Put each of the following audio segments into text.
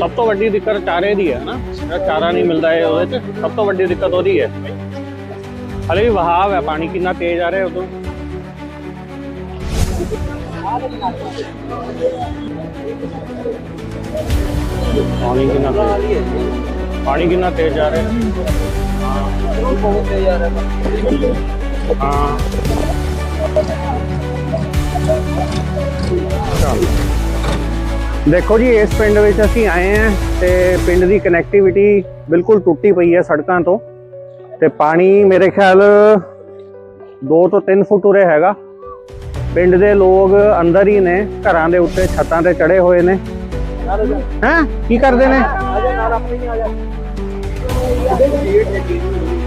ਸਭ ਤੋਂ ਵੱਡੀ ਦਿੱਕਤ ਚਾਰੇ ਦੀ ਹੈ ਨਾ। ਜਿਹੜਾ ਚਾਰਾ ਨਹੀਂ ਮਿਲਦਾ ਹੈ ਉਹਦੇ ਚ, ਸਭ ਤੋਂ ਵੱਡੀ ਦਿੱਕਤ ਉਹਦੀ ਹੈ। ਹਲੇ ਵੀ ਵਹਾਵ ਹੈ, ਪਾਣੀ ਕਿੰਨਾ ਤੇਜ਼ ਆ ਰਿਹਾ ਉਦੋਂ। ਪਾਣੀ ਕਿੰਨਾ ਪਾਣੀ ਕਿੰਨਾ ਤੇਜ਼ ਆ ਰਿਹਾ। ਹਾਂ। ਚੱਲ ਦੇਖੋ ਜੀ ਇਸ ਪਿੰਡ ਵਿੱਚ ਅਸੀਂ ਆਏ ਹਾਂ ਤੇ ਪਿੰਡ ਦੀ ਕਨੈਕਟੀਵਿਟੀ ਬਿਲਕੁਲ ਟੁੱਟੀ ਪਈ ਹੈ ਸੜਕਾਂ ਤੋਂ ਤੇ ਪਾਣੀ ਮੇਰੇ ਖਿਆਲ 2 ਤੋਂ 3 ਫੁੱਟ ਉਰੇ ਹੈਗਾ। ਪਿੰਡ ਦੇ ਲੋਕ ਅੰਦਰ ਹੀ ਨੇ ਘਰਾਂ ਦੇ ਉੱਤੇ ਛੱਤਾਂ ਤੇ ਚੜੇ ਹੋਏ ਨੇ। ਹੈਂ? ਕੀ ਕਰਦੇ ਨੇ?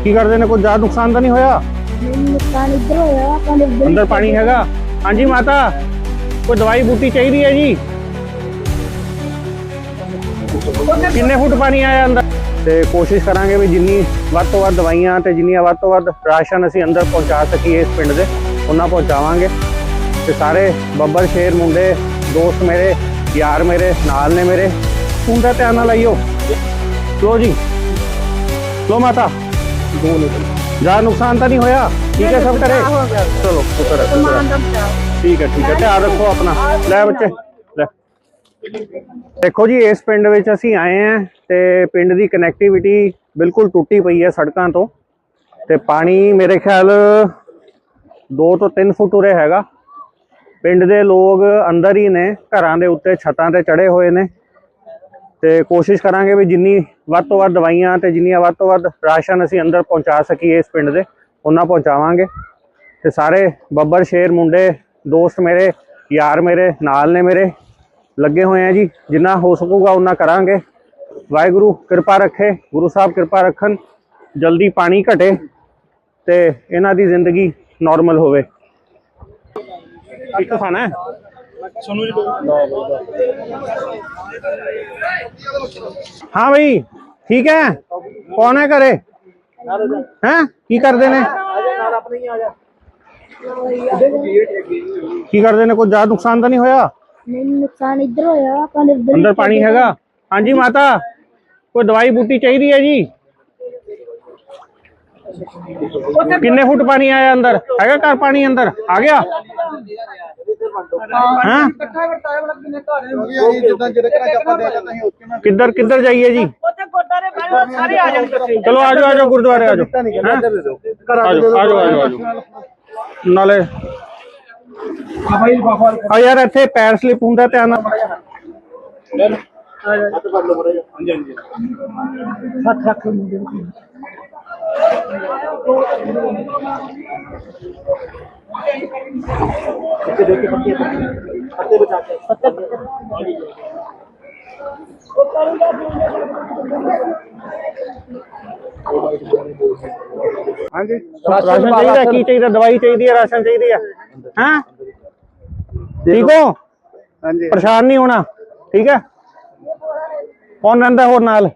ਕੀ ਕਰਦੇ ਨੇ? ਕੋਈ ਜ਼ਿਆਦਾ ਨੁਕਸਾਨ ਤਾਂ ਨਹੀਂ ਹੋਇਆ? ਨੁਕਸਾਨ ਇੱਧਰ ਹੋਇਆ ਅੰਦਰ ਪਾਣੀ ਹੈਗਾ। ਹਾਂਜੀ ਮਾਤਾ ਕੋਈ ਦਵਾਈ ਬੂਟੀ ਚਾਹੀਦੀ ਹੈ ਜੀ? ਕਿੰਨੇ ਫੁੱਟ ਪਾਣੀ ਆਇਆ ਅੰਦਰ? ਤੇ ਕੋਸ਼ਿਸ਼ ਕਰਾਂਗੇ ਵੀ ਜਿੰਨੀ ਵੱਧ ਤੋਂ ਵੱਧ ਦਵਾਈਆਂ ਤੇ ਜਿੰਨੀਆਂ ਵੱਧ ਤੋਂ ਵੱਧ ਰਾਸ਼ਨ ਅਸੀਂ ਅੰਦਰ ਪਹੁੰਚਾ ਸਕੀਏ ਇਸ ਪਿੰਡ ਦੇ ਉਹਨਾਂ ਪਹੁੰਚਾਵਾਂਗੇ। ਤੇ ਸਾਰੇ ਬੱਬਰ ਸ਼ੇਰ ਮੁੰਡੇ ਦੋਸਤ ਮੇਰੇ ਯਾਰ ਮੇਰੇ ਨਾਲ ਨੇ ਮੇਰੇ ਹੁੰਦਾ ਧਿਆਨ ਨਾਲ ਆਈਓ ਲੋ ਜੀ। ਲੋ ਮਾਤਾ। ਜ਼ਿਆਦਾ ਨੁਕਸਾਨ ਤਾਂ ਨਹੀਂ ਹੋਇਆ? ਠੀਕ ਹੈ ਸਭ ਕਰੇ ਚਲੋ ਸ਼ੁਕਰ ਹੈ ਠੀਕ ਹੈ ਠੀਕ ਹੈ। ਧਿਆਨ ਰੱਖੋ ਆਪਣਾ। ਲੈ ਬੱਚੇ। ਦੇਖੋ ਜੀ, ਇਸ ਪਿੰਡ ਵਿੱਚ ਅਸੀਂ ਆਏ ਹਾਂ ਤੇ ਪਿੰਡ ਦੀ ਕਨੈਕਟੀਵਿਟੀ ਬਿਲਕੁਲ ਟੁੱਟੀ ਪਈ ਹੈ ਸੜਕਾਂ ਤੋਂ ਤੇ ਪਾਣੀ ਮੇਰੇ ਖਿਆਲ 2 ਤੋਂ 3 ਫੁੱਟ ਉਰੇ ਹੈਗਾ। ਪਿੰਡ ਦੇ ਲੋਕ ਅੰਦਰ ਹੀ ਨੇ, ਘਰਾਂ ਦੇ ਉੱਤੇ ਛੱਤਾਂ ਤੇ ਚੜੇ ਹੋਏ ਨੇ ਤੇ ਕੋਸ਼ਿਸ਼ ਕਰਾਂਗੇ ਵੀ ਜਿੰਨੀ ਵੱਧ ਤੋਂ ਵੱਧ ਦਵਾਈਆਂ ਤੇ ਜਿੰਨੀਆਂ ਵੱਧ ਤੋਂ ਵੱਧ ਰਾਸ਼ਨ ਅਸੀਂ ਅੰਦਰ ਪਹੁੰਚਾ ਸਕੀਏ ਇਸ ਪਿੰਡ ਦੇ, ਉਹਨਾਂ ਪਹੁੰਚਾਵਾਂਗੇ। ਤੇ ਸਾਰੇ ਬੱਬਰ ਸ਼ੇਰ ਮੁੰਡੇ, ਦੋਸਤ ਮੇਰੇ, ਯਾਰ ਮੇਰੇ, ਨਾਲ ਨੇ ਮੇਰੇ। ਲੱਗੇ ਹੋਏ ਆ ਜੀ ਜਿੰਨਾ ਹੋ ਸਕੂਗਾ ਉਹਨਾਂ ਕਰਾਂਗੇ। ਵਾਹਿਗੁਰੂ ਕਿਰਪਾ ਰੱਖੇ ਗੁਰੂ ਸਾਹਿਬ ਕਿਰਪਾ ਰੱਖਣ ਜਲਦੀ ਪਾਣੀ ਘਟੇ ਤੇ ਇਹਨਾਂ ਦੀ ਜ਼ਿੰਦਗੀ ਨਾਰਮਲ ਹੋਵੇ। ਇੱਕ ਖਾਣਾ ਸੋਨੂ ਜੀ ਹਾਂ ਭਾਈ ਠੀਕ ਹੈ? ਕੌਣ ਹੈ ਘਰੇ? ਹੈ? ਕੀ ਕਰਦੇ ਨੇ? ਕੀ ਕਰਦੇ ਨੇ? ਕੋਈ ਜ਼ਿਆਦਾ ਨੁਕਸਾਨ ਤਾਂ ਨਹੀਂ ਹੋਇਆ? ਨਹੀਂ ਨੁਕਸਾਨ ਇੱਧਰ ਹੋਇਆ ਆਪਾਂ ਦੇ ਇੱਧਰ ਅੰਦਰ ਪਾਣੀ ਹੈਗਾ? ਹਾਂਜੀ ਮਾਤਾ ਕੋਈ ਦਵਾਈ ਬੂਟੀ ਚਾਹੀਦੀ ਹੈ ਜੀ? ਕਿੰਨੇ ਫੁੱਟ ਪਾਣੀ ਆਇਆ ਅੰਦਰ? ਹੈਗਾ ਘਰ ਪਾਣੀ ਅੰਦਰ? ਆ ਗਿਆ? ਹਾਂ। ਕਿੱਧਰ ਕਿੱਧਰ ਜਾਈਏ ਜੀ? ਉੱਥੇ ਗੁਰਦਾਰੇ ਬੈਠੋ ਸਾਰੇ ਆ ਜਾਣਗੇ ਚਲੋ ਆ ਜਾਓ ਆ ਜਾਓ ਗੁਰਦੁਆਰੇ ਆ ਜਾਓ ਹੈਂ? ਆ ਜਾਓ ਆ ਜਾਓ ਆ ਜਾਓ ਆ ਜਾਓ ਨਾਲੇ ਆ ਯਾਰ ਇੱਥੇ ਪੈਰ ਸਲਿਪ ਹੁੰਦਾ ਧਿਆਨ ਨਾਲ ਹਾਂਜੀ ਰਾਸ਼ਨ ਚਾਹੀਦਾ ਕੀ ਚਾਹੀਦਾ ਦਵਾਈ ਚਾਹੀਦੀ ਹੈ ਰਾਸ਼ਨ ਚਾਹੀਦੀ ਹੈ ਹਾਂ ਠੀਕ ਹੋ? ਹਾਂਜੀ। ਪਰੇਸ਼ਾਨ ਨਹੀਂ ਹੋਣਾ ਠੀਕ ਹੈ? ਕੌਣ ਰਹਿੰਦਾ ਹੋਰ ਨਾਲ?